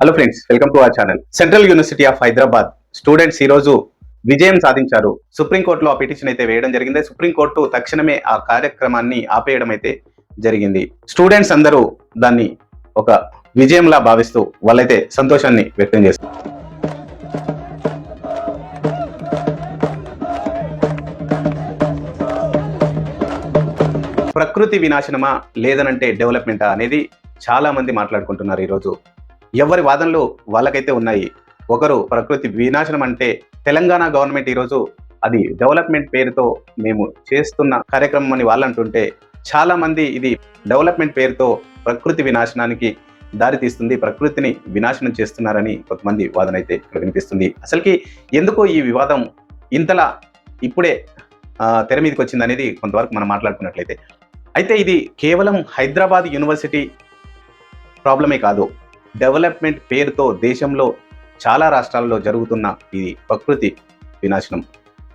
Hello friends welcome to our channel central university of Hyderabad students ఈ రోజు విజయం సాధించారు. సుప్రీంకోర్టులో ఆ పిటిషన్ అయితే వేయడం జరిగింది. సుప్రీంకోర్టు తక్షణమే ఆ కార్యక్రమాన్ని ఆపేయడం అయితే జరిగింది. స్టూడెంట్స్ అందరూ దాన్ని ఒక విజయంలా భావిస్తూ వాళ్ళైతే సంతోషాన్ని వ్యక్తం చేస్తారు ప్రకృతి వినాశనమా లేదనంటే డెవలప్మెంటా అనేది చాలా మంది మాట్లాడుకుంటున్నారు ఈరోజు. ఎవరి వాదనలు వాళ్ళకైతే ఉన్నాయి. ఒకరు ప్రకృతి వినాశనం అంటే తెలంగాణ గవర్నమెంట్ ఈరోజు అది డెవలప్మెంట్ పేరుతో మేము చేస్తున్న కార్యక్రమం అని వాళ్ళు అంటుంటే చాలామంది ఇది డెవలప్మెంట్ పేరుతో ప్రకృతి వినాశనానికి దారితీస్తుంది ప్రకృతిని వినాశనం చేస్తున్నారని కొంతమంది వాదన అయితే ఇక్కడ వినిపిస్తుంది. అసలుకి ఎందుకో ఈ వివాదం ఇంతలా ఇప్పుడే తెర మీదకి వచ్చింది అనేది కొంతవరకు మనం మాట్లాడుకున్నట్లయితే. అయితే ఇది కేవలం హైదరాబాద్ యూనివర్సిటీ ప్రాబ్లమే కాదు. డెవలప్మెంట్ పేరుతో దేశంలో చాలా రాష్ట్రాల్లో జరుగుతున్న ఇది ప్రకృతి వినాశనం.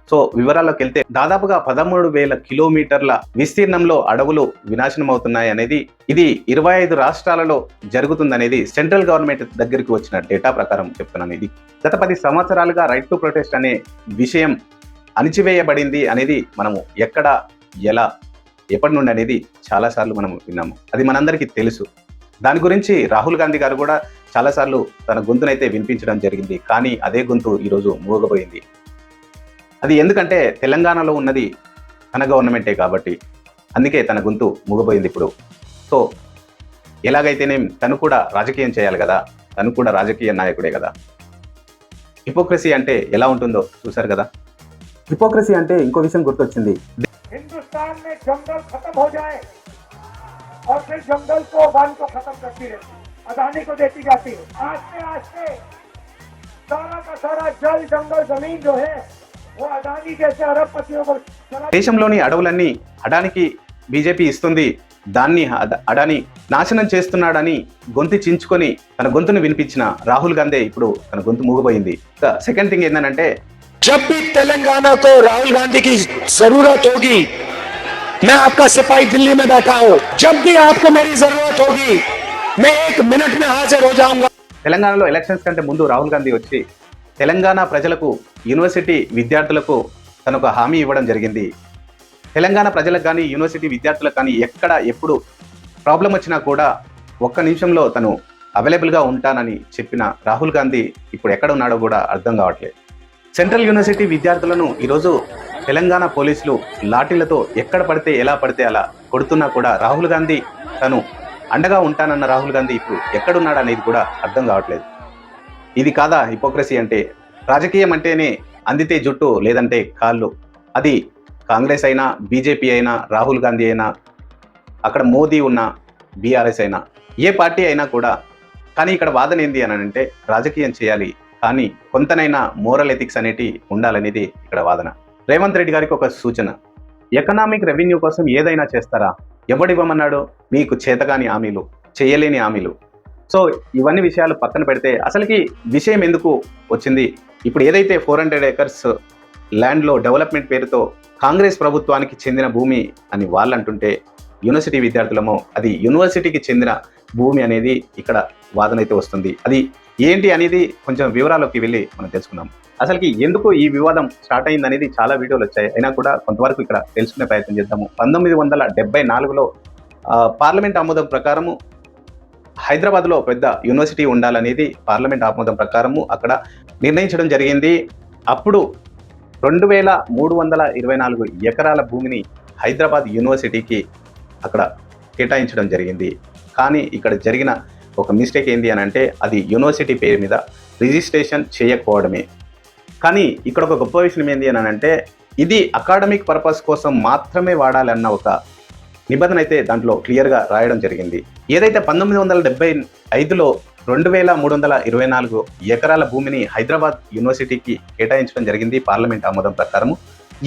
సో వివరాల్లోకి వెళ్తే దాదాపుగా పదమూడు వేల కిలోమీటర్ల విస్తీర్ణంలో అడవులు వినాశనం అవుతున్నాయి అనేది ఇది ఇరవై ఐదు రాష్ట్రాలలో జరుగుతుందనేది సెంట్రల్ గవర్నమెంట్ దగ్గరికి వచ్చిన డేటా ప్రకారం చెప్తున్నాను ఇది. గత పది సంవత్సరాలుగా రైట్ టు ప్రొటెస్ట్ అనే విషయం అణిచివేయబడింది అనేది మనము ఎక్కడ ఎలా ఎప్పటి నుండి అనేది చాలాసార్లు మనం విన్నాము. అది మనందరికీ తెలుసు. దాని గురించి రాహుల్ గాంధీ గారు కూడా చాలాసార్లు తన గొంతునైతే వినిపించడం జరిగింది కానీ అదే గొంతు ఈరోజు మూగబోయింది. అది ఎందుకంటే తెలంగాణలో ఉన్నది తన గవర్నమెంటే కాబట్టి అందుకే తన గొంతు మూగబోయింది ఇప్పుడు. సో ఎలాగైతేనే తను కూడా రాజకీయం చేయాలి కదా తను కూడా రాజకీయ నాయకుడే కదా. హిపోక్రసీ అంటే ఎలా ఉంటుందో చూశారు కదా? హిపోక్రసీ అంటే ఇంకో విషయం గుర్తొచ్చింది. హిందుస్థాన్ और फिर जंगल को वन को खत्म करती रहती है अदानी को देती जाती है आस्ते आस्ते सारा का सारा जल जंगल जमीन जो है वो अदानी जैसे अरबपतियों को चला దేశంలోని అడవులన్నీ అడానికి బీజేపీ ఇస్తుంది దాన్ని అద- అడాని నాశనం చేస్తున్నాడని గొంతు చించుకొని తన గొంతును వినిపించిన రాహుల్ గాంధీ ఇప్పుడు తన గొంతు మూగపోయింది సెకండ్ థింగ్ ఏంటంటే जब भी तेलंगाना को राहुल गांधी की जरूरत होगी मैं आपका सिपाही दिल्ली में बैठा हूं जब भी आपको मेरी जरूरत होगी मैं एक मिनट में हाजिर हो जाऊंगा తెలంగాణలో ఎలక్షన్స్ కంటే ముందు రాహుల్ గాంధీ వచ్చి తెలంగాణ ప్రజలకు యూనివర్సిటీ విద్యార్థులకు తను ఒక హామీ ఇవ్వడం జరిగింది తెలంగాణ ప్రజలకు కానీ యూనివర్సిటీ విద్యార్థులకు కానీ ఎక్కడ ఎప్పుడు ప్రాబ్లం వచ్చినా కూడా ఒక్క నిమిషంలో తను అవైలబుల్గా ఉంటానని చెప్పిన రాహుల్ గాంధీ ఇప్పుడు ఎక్కడ ఉన్నాడో కూడా అర్థం కావట్లేదు సెంట్రల్ యూనివర్సిటీ విద్యార్థులను ఈరోజు తెలంగాణ పోలీసులు లాఠీలతో ఎక్కడ పడితే ఎలా పడితే అలా కొడుతున్నా కూడా రాహుల్ గాంధీ తను అండగా ఉంటానన్న రాహుల్ గాంధీ ఇప్పుడు ఎక్కడున్నాడు అనేది కూడా అర్థం కావట్లేదు. ఇది కాదా హిపోక్రసీ అంటే? రాజకీయం అంటేనే అందితే జుట్టు లేదంటే కాళ్ళు. అది కాంగ్రెస్ అయినా బీజేపీ అయినా రాహుల్ గాంధీ అయినా అక్కడ మోదీ ఉన్న బీఆర్ఎస్ అయినా ఏ పార్టీ అయినా కూడా. కానీ ఇక్కడ వాదన ఏంది అని అంటే రాజకీయం చేయాలి. కానీ కొంతనైనా మోరల్ ఎథిక్స్ అనేటి ఉండాలనేది ఇక్కడ వాదన. రేవంత్ రెడ్డి గారికి ఒక సూచన. ఎకనామిక్ రెవెన్యూ కోసం ఏదైనా చేస్తారా? ఎవడివ్వమన్నాడు? మీకు చేతగాని హామీలు చేయలేని హామీలు. సో ఇవన్నీ విషయాలు పక్కన పెడితే అసలుకి విషయం ఎందుకు వచ్చింది? ఇప్పుడు ఏదైతే ఫోర్ హండ్రెడ్ ఏకర్స్ ల్యాండ్లో డెవలప్మెంట్ పేరుతో కాంగ్రెస్ ప్రభుత్వానికి చెందిన భూమి అని వాళ్ళు అంటుంటే యూనివర్సిటీ విద్యార్థులమో అది యూనివర్సిటీకి చెందిన భూమి అనేది ఇక్కడ వాదన అయితే వస్తుంది. అది ఏంటి అనేది కొంచెం వివరాల్లోకి వెళ్ళి మనం తెలుసుకుందాం. అసలుకి ఎందుకు ఈ వివాదం స్టార్ట్ అయింది అనేది చాలా వీడియోలు వచ్చాయి. అయినా కూడా కొంతవరకు ఇక్కడ తెలుసుకునే ప్రయత్నం చేద్దాము. పంతొమ్మిది వందల డెబ్బై నాలుగులో పార్లమెంట్ ఆమోదం ప్రకారము హైదరాబాద్లో పెద్ద యూనివర్సిటీ ఉండాలనేది పార్లమెంట్ ఆమోదం ప్రకారము అక్కడ నిర్ణయించడం జరిగింది. అప్పుడు రెండు వేల మూడు వందల ఇరవై నాలుగు ఎకరాల భూమిని హైదరాబాద్ యూనివర్సిటీకి అక్కడ కేటాయించడం జరిగింది. కానీ ఇక్కడ జరిగిన ఒక మిస్టేక్ ఏంటి అని అంటే అది యూనివర్సిటీ పేరు మీద రిజిస్ట్రేషన్ చేయకపోవడమే. కానీ ఇక్కడ ఒక గొప్ప విషయం ఏంటి అని అంటే ఇది అకాడమిక్ పర్పస్ కోసం మాత్రమే వాడాలన్న ఒక నిబంధన అయితే దాంట్లో క్లియర్గా రాయడం జరిగింది. ఏదైతే పంతొమ్మిది వందల డెబ్బై ఐదులో రెండు వేల మూడు వందల ఇరవై నాలుగు ఎకరాల భూమిని హైదరాబాద్ యూనివర్సిటీకి కేటాయించడం జరిగింది పార్లమెంట్ ఆమోదం ప్రకారము.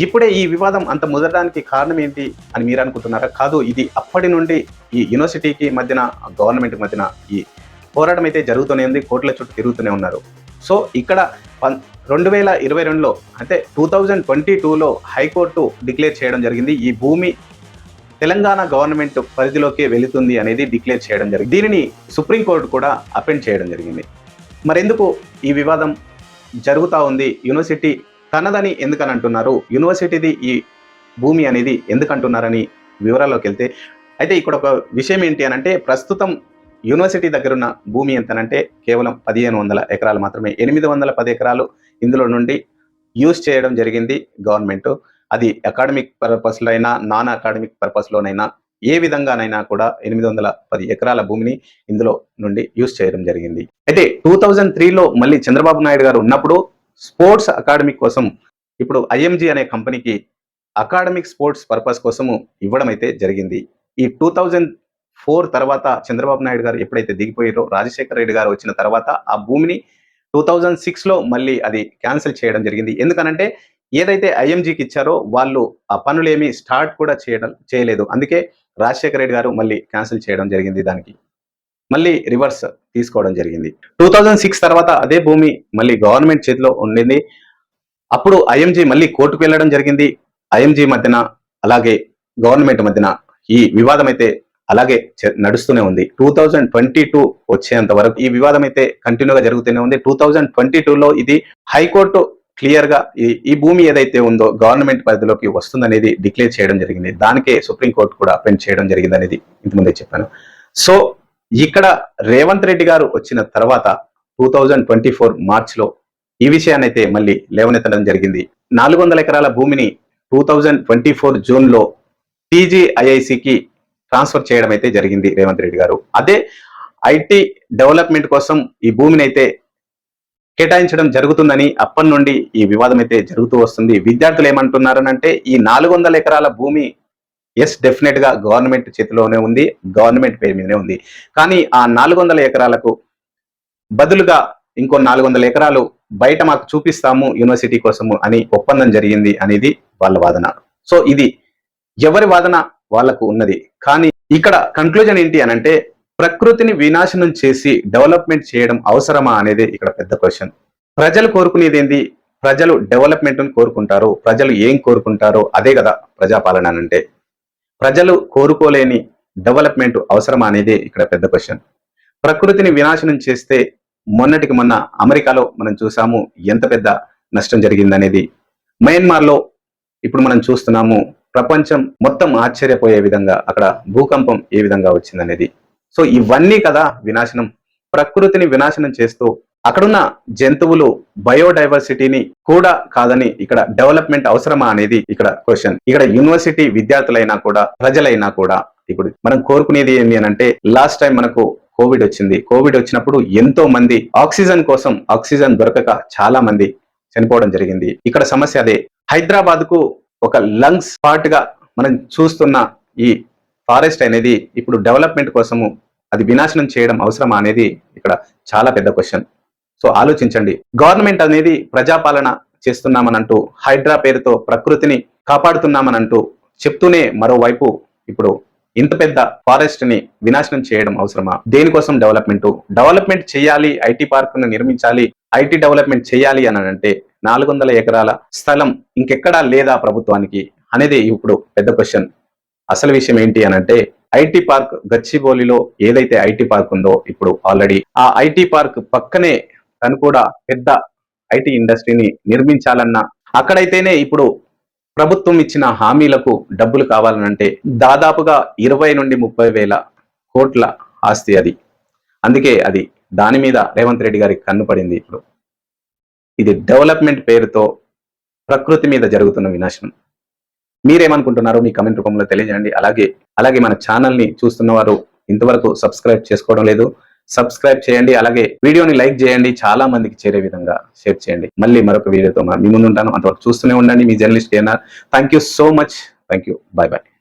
ఇప్పుడే ఈ వివాదం అంత ముదరడానికి కారణం ఏంటి అని మీరు అనుకుంటున్నారా? కాదు ఇది అప్పటి నుండి ఈ యూనివర్సిటీకి మధ్యన గవర్నమెంట్ మధ్యన ఈ పోరాటం అయితే జరుగుతూనే ఉంది కోర్టుల చుట్టూ తిరుగుతూనే ఉన్నారు. సో ఇక్కడ పన్ రెండు వేల ఇరవై రెండులో అంటే టూ థౌజండ్ ట్వంటీ టూలో హైకోర్టు డిక్లేర్ చేయడం జరిగింది. ఈ భూమి తెలంగాణ గవర్నమెంట్ పరిధిలోకి వెళుతుంది అనేది డిక్లేర్ చేయడం జరిగింది. దీనిని సుప్రీంకోర్టు కూడా అపెండ్ చేయడం జరిగింది. మరెందుకు ఈ వివాదం జరుగుతూ ఉంది? యూనివర్సిటీ తనదని ఎందుకని అంటున్నారు యూనివర్సిటీది ఈ భూమి అనేది ఎందుకంటున్నారని వివరాల్లోకి వెళ్తే అయితే ఇక్కడ ఒక విషయం ఏంటి అని అంటే ప్రస్తుతం యూనివర్సిటీ దగ్గర ఉన్న భూమి ఎంతనంటే కేవలం పదిహేను వందల ఎకరాలు మాత్రమే. ఎనిమిది వందల పది ఎకరాలు ఇందులో నుండి యూజ్ చేయడం జరిగింది గవర్నమెంట్. అది అకాడమిక్ పర్పస్లో అయినా నాన్ అకాడమిక్ పర్పస్లోనైనా ఏ విధంగానైనా కూడా ఎనిమిది వందల పది ఎకరాల భూమిని ఇందులో నుండి యూజ్ చేయడం జరిగింది. అయితే టూ థౌజండ్ త్రీలో మళ్ళీ చంద్రబాబు నాయుడు గారు ఉన్నప్పుడు స్పోర్ట్స్ అకాడమిక్ కోసం ఇప్పుడు ఐఎంజీ అనే కంపెనీకి అకాడమిక్ స్పోర్ట్స్ పర్పస్ కోసము ఇవ్వడం అయితే జరిగింది. ఈ టూ థౌజండ్ ఫోర్ తర్వాత చంద్రబాబు నాయుడు గారు ఎప్పుడైతే దిగిపోయారో రాజశేఖర రెడ్డి గారు వచ్చిన తర్వాత ఆ భూమిని టూ థౌజండ్ సిక్స్లో మళ్ళీ అది క్యాన్సిల్ చేయడం జరిగింది. ఎందుకనంటే ఏదైతే ఐఎంజీకి ఇచ్చారో వాళ్ళు ఆ పనులు ఏమీ స్టార్ట్ కూడా చేయడం చేయలేదు. అందుకే రాజశేఖర రెడ్డి గారు మళ్ళీ క్యాన్సిల్ చేయడం జరిగింది దానికి. మళ్ళీ రివర్స్ తీసుకోవడం జరిగింది. టూ థౌజండ్ సిక్స్ తర్వాత అదే భూమి మళ్ళీ గవర్నమెంట్ చేతిలో ఉండింది. అప్పుడు ఐఎంజీ మళ్ళీ కోర్టుకు వెళ్ళడం జరిగింది. ఐఎంజీ మధ్యన అలాగే గవర్నమెంట్ మధ్యన ఈ వివాదం అయితే అలాగే నడుస్తూనే ఉంది. టూ థౌజండ్ ట్వంటీ టూ వచ్చేంత వరకు ఈ వివాదం అయితే కంటిన్యూగా జరుగుతూనే ఉంది. టూ థౌజండ్ ట్వంటీ టూలో ఇది హైకోర్టు క్లియర్గా ఈ ఈ భూమి ఏదైతే ఉందో గవర్నమెంట్ పరిధిలోకి వస్తుందనేది డిక్లేర్ చేయడం జరిగింది. దానికే సుప్రీంకోర్టు కూడా అపెండ్ చేయడం జరిగింది అనేది ఇంతకుముందే చెప్పాను. సో ఇక్కడ రేవంత్ రెడ్డి గారు వచ్చిన తర్వాత టూ థౌజండ్ ట్వంటీ ఫోర్ మార్చ్లో ఈ విషయాన్ని అయితే మళ్ళీ లేవనెత్తడం జరిగింది. నాలుగు వందల ఎకరాల భూమిని టూ థౌజండ్ ట్వంటీ ఫోర్ జూన్లో టీజీఐఐసికి ట్రాన్స్ఫర్ చేయడం అయితే జరిగింది రేవంత్ రెడ్డి గారు. అదే ఐటీ డెవలప్మెంట్ కోసం ఈ భూమిని అయితే కేటాయించడం జరుగుతుందని అప్పటి నుండి ఈ వివాదం అయితే జరుగుతూ వస్తుంది. విద్యార్థులు ఏమంటున్నారనంటే ఈ నాలుగు వందల ఎకరాల భూమి ఎస్ డెఫినెట్గా గవర్నమెంట్ చేతిలోనే ఉంది గవర్నమెంట్ పేరు మీదనే ఉంది. కానీ ఆ నాలుగు వందల ఎకరాలకు బదులుగా ఇంకో నాలుగు వందల ఎకరాలు బయట మాకు చూపిస్తాము యూనివర్సిటీ కోసము అని ఒప్పందం జరిగింది అనేది వాళ్ళ వాదన. సో ఇది ఎవరి వాదన? వాళ్ళకు ఉన్నది. కానీ ఇక్కడ కంక్లూజన్ ఏంటి అనంటే ప్రకృతిని వినాశనం చేసి డెవలప్మెంట్ చేయడం అవసరమా అనేది ఇక్కడ పెద్ద క్వశ్చన్ ప్రజలు కోరుకునేది ఏంది? ప్రజలు డెవలప్మెంట్ను కోరుకుంటారు. ప్రజలు ఏం కోరుకుంటారో అదే కదా ప్రజాపాలన అనంటే అంటే. ప్రజలు కోరుకోలేని డెవలప్మెంట్ అవసరమా అనేది ఇక్కడ పెద్ద క్వశ్చన్ ప్రకృతిని వినాశనం చేస్తే మొన్నటికి మొన్న అమెరికాలో మనం చూసాము ఎంత పెద్ద నష్టం జరిగిందనేది. మయన్మార్లో ఇప్పుడు మనం చూస్తున్నాము ప్రపంచం మొత్తం ఆశ్చర్యపోయే విధంగా అక్కడ భూకంపం ఏ విధంగా వచ్చిందనేది. సో ఇవన్నీ కదా వినాశనం. ప్రకృతిని వినాశనం చేస్తూ అక్కడున్న జంతువులు బయోడైవర్సిటీని కూడా కాదని ఇక్కడ డెవలప్మెంట్ అవసరమా అనేది ఇక్కడ క్వశ్చన్. ఇక్కడ యూనివర్సిటీ విద్యార్థులైనా కూడా ప్రజలైనా కూడా ఇప్పుడు మనం కోరుకునేది ఏంటి అని అంటే లాస్ట్ టైం మనకు కోవిడ్ వచ్చింది. కోవిడ్ వచ్చినప్పుడు ఎంతో మంది ఆక్సిజన్ కోసం ఆక్సిజన్ దొరకక చాలా మంది చనిపోవడం జరిగింది. ఇక్కడ సమస్య అదే. హైదరాబాద్కు ఒక లంగ్స్ పార్ట్గా మనం చూస్తున్న ఈ ఫారెస్ట్ అనేది ఇప్పుడు డెవలప్మెంట్ కోసము అది వినాశనం చేయడం అవసరమా అనేది ఇక్కడ చాలా పెద్ద క్వశ్చన్. సో ఆలోచించండి. గవర్నమెంట్ అనేది ప్రజాపాలన చేస్తున్నామనంటూ హైడ్రా పేరుతో ప్రకృతిని కాపాడుతున్నామనంటూ చెప్తూనే మరోవైపు ఇప్పుడు ఇంత పెద్ద ఫారెస్ట్ని వినాశనం చేయడం అవసరమా? దేనికోసం డెవలప్మెంట్? డెవలప్మెంట్ చేయాలి ఐటీ పార్క్ను నిర్మించాలి ఐటీ డెవలప్మెంట్ చేయాలి అని అంటే నాలుగు వందల ఎకరాల స్థలం ఇంకెక్కడా లేదా ప్రభుత్వానికి అనేది ఇప్పుడు పెద్ద క్వశ్చన్. అసలు విషయం ఏంటి అని అంటే ఐటీ పార్క్ గచ్చిబౌలిలో ఏదైతే ఐటీ పార్క్ ఉందో ఇప్పుడు ఆల్రెడీ ఆ ఐటీ పార్క్ పక్కనే తను కూడా పెద్ద ఐటీ ఇండస్ట్రీని నిర్మించాలన్నా అక్కడైతేనే ఇప్పుడు ప్రభుత్వం ఇచ్చిన హామీలకు డబ్బులు కావాలనంటే దాదాపుగా ఇరవై నుండి ముప్పై వేల కోట్ల ఆస్తి అది. అందుకే అది దాని మీద రేవంత్ రెడ్డి గారికి కన్ను పడింది ఇప్పుడు. ఇది డెవలప్మెంట్ పేరుతో ప్రకృతి మీద జరుగుతున్న వినాశనం. మీరేమనుకుంటున్నారో మీ కమెంట్ రూపంలో తెలియజేయండి. అలాగే అలాగే మన ఛానల్ని చూస్తున్న వారు ఇంతవరకు సబ్స్క్రైబ్ చేసుకోవడం లేదు. సబ్స్క్రైబ్ చేయండి. అలాగే వీడియోని లైక్ చేయండి. చాలా మందికి చేరే విధంగా షేర్ చేయండి. మళ్ళీ మరొక వీడియోతో మా- మీ ముందు ఉంటాను అంతవరకు చూస్తూనే ఉండండి. మీ journalist K N R thank you so much thank you bye bye